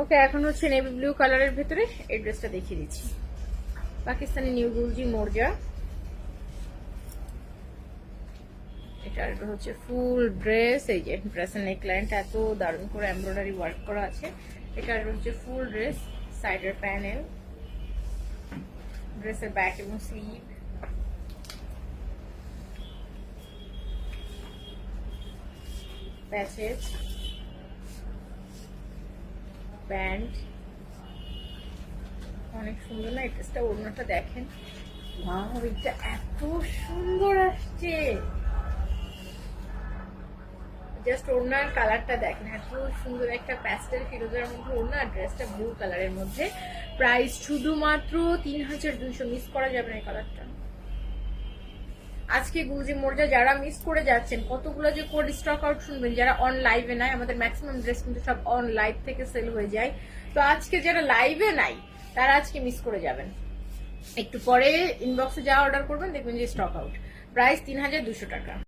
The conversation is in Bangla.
ওকে, এখন হচ্ছে নেভি ব্লু কালারের ভেতরে এই ড্রেসটা দেখিয়ে দিচ্ছি। পাকিস্তানি নিউ গুলজি মোরজা এটা এটা হচ্ছে ফুল ড্রেস এই যে ড্রেসের নেকলাইনটা এত দারুণ করে এমব্রয়ডারি ওয়ার্ক করা আছে। এটা হচ্ছে ফুল ড্রেস সাইডের প্যানেল ড্রেসের ব্যাক এবং স্লিভ প্যাচেজ প্যান্ট অনেক সুন্দর না, এই ড্রেসটা ওড়নাটা দেখেন। এটা এত সুন্দর আসছে। জাস্ট ওড়নার কালারটা দেখেন, এত সুন্দর একটা প্যাস্টেল ফিরোজার মধ্যে ওড়না ড্রেসটা ব্লু কালারের মধ্যে। প্রাইস শুধুমাত্র তিন হাজার দুইশো মিস করা যাবে না এই কালারটা আজকে গুলজি মোর্জা যারা মিস করে যাচ্ছেন, কতগুলো যে কোড স্টক আউট শুনবেন, যারা অন লাইভে নাই, আমাদের ম্যাক্সিমাম ড্রেস কিন্তু সব অন লাইভ থেকে সেল হয়ে যায়। তো আজকে যারা লাইভে নাই, তারা আজকে মিস করে যাবেন। একটু পরে ইনবক্সে যা অর্ডার করবেন, দেখবেন যে স্টক আউট প্রাইস তিন হাজার দুশো টাকা।